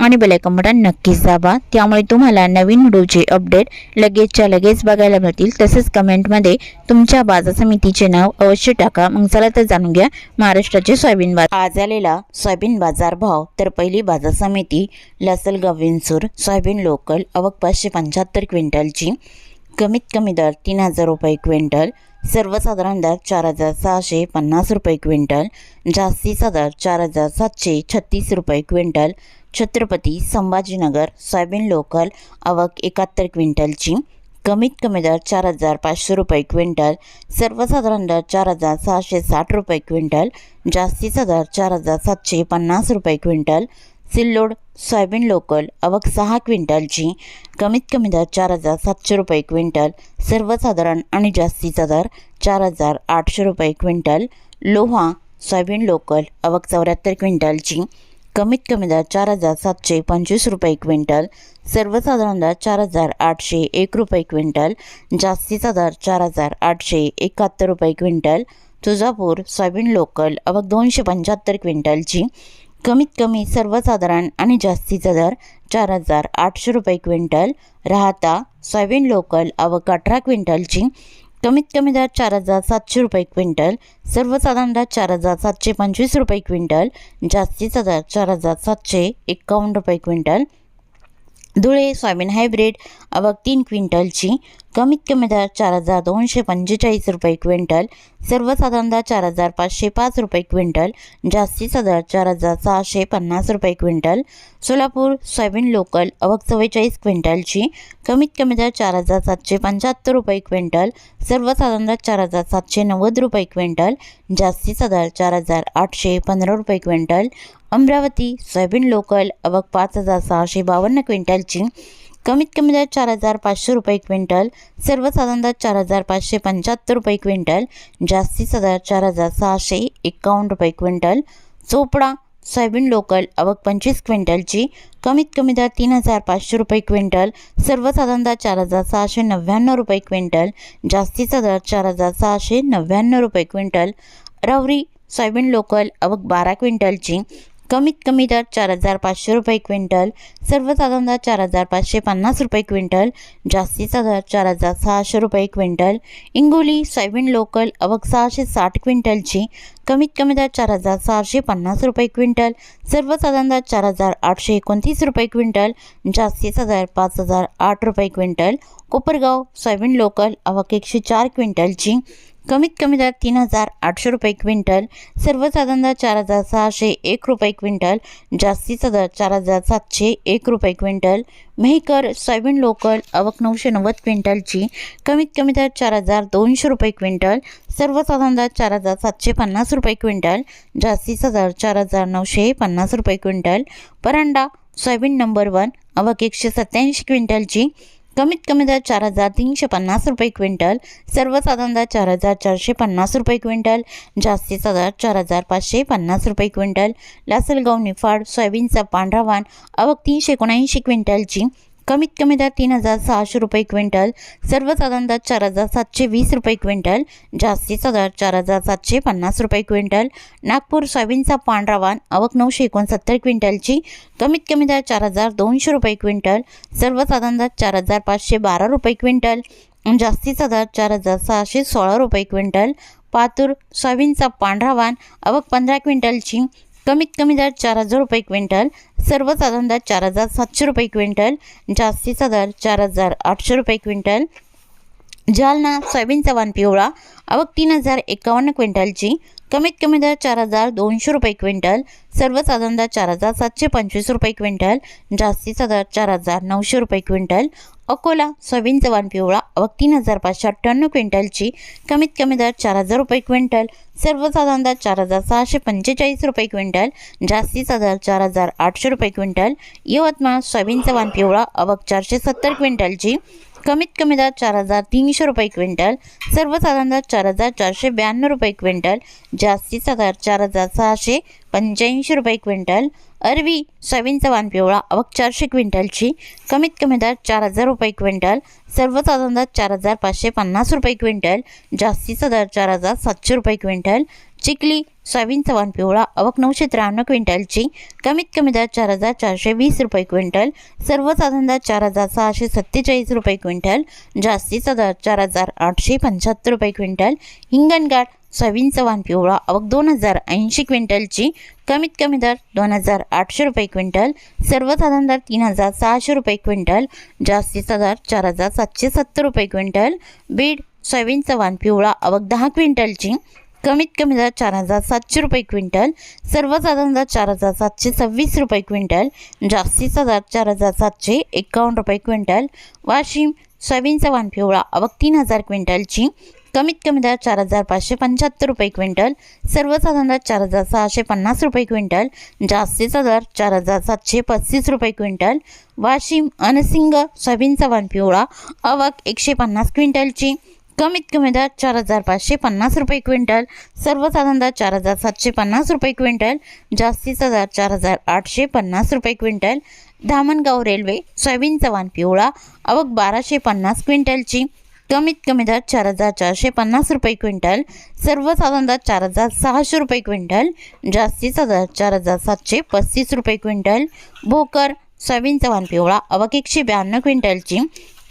आणि bell icon button नक्कीच दाबा. त्यामुळे तुम्हाला नवीन व्हिडिओचे अपडेट लगेचच्या लगेच बघायला मिळतील. तसेच कमेंटमध्ये तुमच्या बाजार समितीचे नाव अवश्य टाका. मग चला तर जाणून घ्या महाराष्ट्राचे सोयाबीन बाजार. आज आलेला सोयाबीन बाजार भाव. तर पहिली बाजार समिती लसलगाव विंचूर सोयाबीन लोकल अवक पाचशे पंच्याहत्तर क्विंटलची. कमीत कमी दर तीन हजार रुपये क्विंटल सर्वसाधारण दर चार हजार सहाशे पन्नास रुपये क्विंटल जास्तीचा दर चार हजार सातशे छत्तीस रुपये quintal Chhatrapati Sambhajinagar soybean local आवक एकाहत्तर क्विंटलची कमीत कमी दर चार हजार पाचशे रुपये क्विंटल सर्वसाधारण दर चार हजार सहाशे साठ रुपये क्विंटल जास्तीचा दर चार हजार सातशे पन्नास रुपये क्विंटल सिल्लोड सोयाबीन लोकल आवक सहा क्विंटलची. कमीत कमी दर चार हजार सातशे रुपये क्विंटल. सर्वसाधारण आणि जास्तीचा दर चार हजार आठशे रुपये क्विंटल. लोहा सोयाबीन लोकल आवक चौऱ्याहत्तर क्विंटलची. कमीत कमी दर चार हजार सातशे पंचवीस रुपये क्विंटल. सर्वसाधारण दर चार हजार आठशे एक रुपये क्विंटल. जास्तीचा दर चार हजार आठशे एकाहत्तर रुपये क्विंटल. तुळजापूर सोयाबीन लोकल अवक दोनशे पंच्याहत्तर क्विंटलची. कमीत कमी सर्वसाधारण आणि जास्तीचा दर चार हजार आठशे रुपये क्विंटल. राहता सोयाबीन लोकल आवक अठरा क्विंटलची कमीत कमी दर चार हजार सातशे रुपये क्विंटल. सर्वसाधारण दर चार हजार सातशे पंचवीस रुपये क्विंटल. जास्तीचा दर चार हजार सातशे एकावन्न रुपये क्विंटल. धुळे सोयाबीन हायब्रिड आवक तीन क्विंटलची कमीत कमी दर चार हजार दोनशे पंचेचाळीस रुपये क्विंटल सर्वसाधारण दर चार हजार पाचशे पाच रुपये क्विंटल जास्तीचा दर चार हजार सहाशे पन्नास रुपये क्विंटल सोलापूर सोयाबीन लोकल अवक चव्वेचाळीस क्विंटलची कमीत कमी दर चार हजार सातशे पंच्याहत्तर रुपये क्विंटल सर्वसाधारण दर चार हजार सातशे नव्वद रुपये क्विंटल जास्तीचा दर चार हजार आठशे पंधरा रुपये क्विंटल अमरावती सोयाबीन लोकल अवक पाच हजार सहाशे बावन्न क्विंटलची कमीत कमी दर चार हजार पाचशे रुपये क्विंटल सर्वसाधारण दर चार हजार पाचशे पंच्याहत्तर रुपये क्विंटल जास्तीचा दर चार हजार सहाशे एकावन्न रुपये क्विंटल चोपडा सोयाबीन लोकल अवक पंचवीस क्विंटलची कमीत कमी दर तीन हजार पाचशे रुपये क्विंटल सर्वसाधारण दर चार हजार सहाशे नव्याण्णव रुपये क्विंटल जास्तीचा दर चार हजार सहाशे नव्याण्णव रुपये क्विंटल रवरी सोयाबीन लोकल अवक बारा क्विंटलची कमीत कमी दर चार हजार पाचशे रुपये क्विंटल सर्वसाधारण दर चार हजार पाचशे पन्नास रुपये क्विंटल जास्तीचा दर चार हजार सहाशे रुपये क्विंटल इंगोली सोयाबीन लोकल अवक सहाशे साठ क्विंटलची कमीत कमी दर चार हजार सहाशे पन्नास रुपये क्विंटल सर्वसाधारण दर चार हजार आठशे एकोणतीस रुपये क्विंटल जास्तीचा दर पाच हजार आठ रुपये क्विंटल कोपरगाव सोयाबीन लोकल अवक एकशे चार क्विंटलची कमीत कमी दर तीन हजार आठशे रुपये क्विंटल सर्वसाधारण दर चार हजार सहाशे एक रुपये क्विंटल जास्तीचा दर चार हजार सातशे एक रुपये क्विंटल मेहकर सोयाबीन लोकल आवक नऊशे नव्वद क्विंटलची कमीत कमी दर चार हजार दोनशे रुपये क्विंटल सर्वसाधारण दर चार हजार सातशे पन्नास रुपये क्विंटल जास्तीचा दर चार हजार नऊशे पन्नास रुपये quintal Paranda soybean number one आवक एकशे सत्याऐंशी क्विंटलची कमीत कमी दर चार हजार तीनशे पन्नास रुपये क्विंटल सर्वसाधारण दर चार हजार चारशे पन्नास रुपये क्विंटल जास्तीचा दर चार हजार पाचशे पन्नास रुपये क्विंटल लासलगाव निफाड सोयाबीनचा पांढरा वाण आवक तीनशे एकोणऐंशी क्विंटलची कमीत कमी दर तीन हजार सहाशे रुपये क्विंटल सर्वसाधारण दर चार हजार सातशे वीस रुपये क्विंटल जास्तीचा दर चार हजार सातशे पन्नास रुपये क्विंटल. नागपूर सोयाबीनचा पांढरा वाण आवक नऊशे एकोणसत्तर क्विंटलची कमीत कमी दर चार हजार दोनशे रुपये क्विंटल सर्वसाधारण दर चार हजार पाचशे बारा रुपये क्विंटल. जास्तीचा दर चार हजार सहाशे सोळा रुपये क्विंटल. पातूर सोयाबीनचा पांढरा वाण आवक पंधरा क्विंटलची कमीत कमी दर चार हजार रुपये क्विंटल सर्वसाधारण दर चार हजार सातशे रुपये क्विंटल जास्तीचा दर चार हजार आठशे रुपये क्विंटल जालना सोयाबीनचा वाण पिवळा आवक तीन हजार एकावन्न क्विंटलची कमीत कमी दर चार हजार दोनशे रुपये क्विंटल सर्वसाधारण दर चार हजार सातशे पंचवीस रुपये क्विंटल जास्तीचा दर चार हजार नऊशे रुपये क्विंटल अकोला सोयाबीनचा वाण पिवळा आवक तीन हजार पाचशे अठ्ठ्याण्णव क्विंटलची कमीत कमी दर चार हजार रुपये क्विंटल सर्वसाधारण दर चार हजार सहाशे पंचेचाळीस रुपये क्विंटल जास्तीचा दर चार हजार आठशे रुपये क्विंटल यवतमाळ सोयाबीनचा वाण पिवळा आवक चारशे सत्तर क्विंटलची कमीत कमी दर चार हजार तीनशे रुपये क्विंटल सर्वसाधारण दर चार हजार चारशे ब्याण्णव रुपये क्विंटल जास्तीचा दर चार हजार सहाशे पंच्याऐंशी रुपये क्विंटल अरवी सोयाबीनचा वाण पिवळा अवक चारशे क्विंटलची कमीत कमी दर चार हजार रुपये क्विंटल सर्वसाधारण दर चार हजार पाचशे पन्नास रुपये क्विंटल जास्तीचा दर चार हजार सातशे रुपये क्विंटल चिखली सोयाबीनचा वाण पिवळा अवक नऊशे त्र्याण्णव क्विंटलची कमीत कमी दर चार हजार चारशे वीस रुपये क्विंटल सर्वसाधारण दर चार हजार सहाशे सत्तेचाळीस रुपये क्विंटल जास्तीचा दर चार हजार आठशे पंच्याहत्तर रुपये क्विंटल हिंगणघाट सोयाबीनचा वाण पिवळा अवक दोन हजार ऐंशी क्विंटलची. कमीत कमी दर दोन हजार आठशे रुपये क्विंटल. सर्वसाधारण दर तीन हजार सहाशे रुपये क्विंटल. जास्तीचा दर चार हजार सातशे सत्तर रुपये क्विंटल. बीड सोयाबीनचा वाण पिवळा अवक दहा क्विंटलची. कमीत कमी दर चार हजार सातशे रुपये क्विंटल. सर्वसाधारण दर चार हजार सातशे सव्वीस रुपये क्विंटल. जास्तीचा दर चार हजार सातशे एकावन्न रुपये क्विंटल. वाशिम सोयाबीनचा वाण पिवळा अवक तीन हजार क्विंटलची. कमीत कमी दर चार हजार पाचशे पंच्याहत्तर रुपये क्विंटल सर्वसाधारण दर चार हजार सहाशे पन्नास रुपये क्विंटल जास्तीचा दर चार हजार सातशे पस्तीस रुपये क्विंटल वाशिम अनसिंग सोयाबीनचा वाण पिवळा अवक एकशे पन्नास क्विंटलची. कमीत कमी दर चार हजार पाचशे पन्नास रुपये क्विंटल सर्वसाधारण दर चार हजार सातशे पन्नास रुपये क्विंटल जास्तीचा दर चार हजार आठशे पन्नास रुपये क्विंटल. धामणगाव रेल्वे सोयाबीनचा वाण पिवळा अवक बाराशे पन्नास क्विंटलची. कमीत कमी दर चार हजार चारशे पन्नास रुपये क्विंटल सर्वसाधारण दर चार हजार सहाशे रुपये क्विंटल जास्तीचा दर चार हजार सातशे पस्तीस रुपये क्विंटल भोकर सोयाबीनचा वाण पिवळा अवक एकशे ब्याण्णव क्विंटलची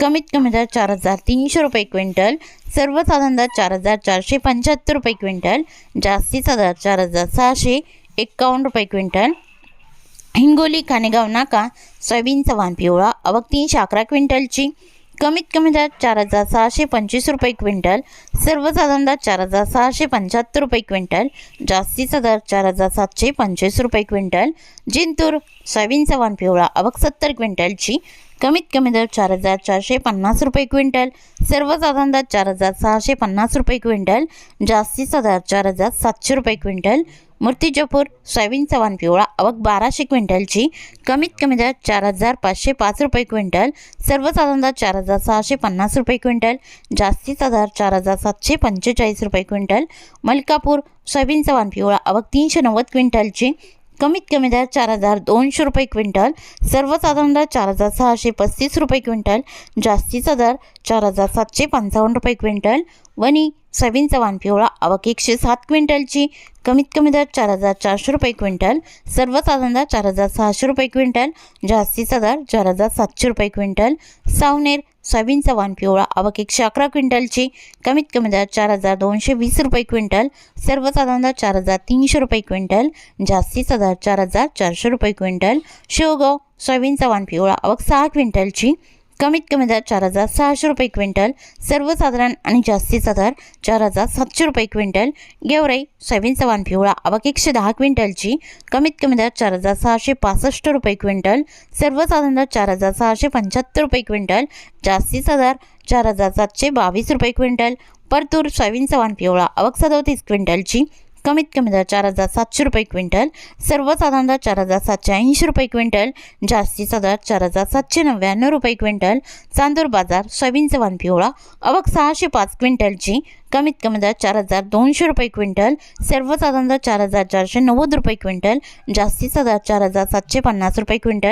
कमीत कमी दर चार हजार तीनशे रुपये क्विंटल सर्वसाधारण दर चार हजार चारशे पंच्याहत्तर रुपये क्विंटल जास्तीचा दर चार हजार सहाशे एक्कावन्न रुपये क्विंटल. हिंगोली खानेगाव नाका सोयाबीनचा वाण पिवळा अवक तीनशे अकरा क्विंटलची कमीत कमी दर चार हजार सहाशे पंचवीस रुपये क्विंटल सर्वसाधारण दर चार हजार सहाशे पंच्याहत्तर रुपये क्विंटल जास्तीचा दर चार हजार सातशे पंचवीस रुपये क्विंटल जिंतूर सोयाबीनचा वाण पिवळा अवक सत्तर क्विंटलची कमीत कमी दर चार हजार चारशे पन्नास रुपये क्विंटल सर्वसाधारण दर चार हजार सहाशे पन्नास रुपये क्विंटल जास्तीचा दर चार हजार सातशे रुपये क्विंटल मूर्तिजापूर सोयाबीनचा वाण पिवळा अवक बाराशे क्विंटलची कमीत कमी दर चार हजार पाचशे पाच रुपये क्विंटल सर्वसाधारण दर चार हजार सहाशे पन्नास रुपये क्विंटल जास्तीचा दर चार हजार सातशे पंचेचाळीस रुपये क्विंटल मलकापूर सोयाबीनचा वाण पिवळा अवक तीनशे नव्वद क्विंटलची कमीत कमी दर चार हजार दोनशे रुपये क्विंटल सर्वसाधारण दर चार हजार सहाशे पस्तीस रुपये क्विंटल जास्तीचा दर चार हजार सातशे पंचावन्न रुपये क्विंटल वनी सोयाबीनचा वाण पिवळा आवक एकशे सात क्विंटलची कमीत कमी दर चार हजार चारशे रुपये क्विंटल सर्वसाधारण दर चार हजार सहाशे रुपये क्विंटल जास्तीचा दर चार हजार सातशे रुपये क्विंटल. सावनेर सोयाबीनचा वाण पिवळा आवक एकशे अकरा क्विंटलची कमीत कमी दर चार हजार दोनशे वीस रुपये क्विंटल सर्वसाधारण दर चार हजार तीनशे रुपये क्विंटल जास्तीचा दर चार हजार चारशे रुपये क्विंटल. शेवगाव सोयाबीनचा वाण पिवळा आवक सहा क्विंटलची कमीत कमी दर चार हजार सहाशे रुपये क्विंटल सर्वसाधारण आणि जास्तीचा दर चार हजार सातशे रुपये क्विंटल गेवराई सोयाबीनचा वाण पिवळा अवक एकशे दहा क्विंटलची कमीत कमी दर चार हजार सहाशे पासष्ट रुपये क्विंटल सर्वसाधारण दर चार हजार सहाशे पंच्याहत्तर रुपये क्विंटल जास्तीचा दर चार हजार सातशे बावीस रुपये क्विंटल परतूर सोयाबीनचा वाण पिवळा अवक सदोतीस क्विंटलची कमीत कमी दर चार हजार सातशे रुपये क्विंटल सर्वसाधारण दर चार हजार सातशे ऐंशी रुपये क्विंटल जास्तीचा दर चार हजार सातशे नव्याण्णव रुपये क्विंटल चांदूर बाजार सोयाबीनचा वाण पिवळा अवक सहाशे पाच क्विंटलची कमीत कमी दर चार हजार दोनशे रुपये क्विंटल सर्वसाधारण दर चार हजार चारशे नव्वद रुपये क्विंटल जास्तीचा दर चार हजार सातशे पन्नास रुपये क्विंटल.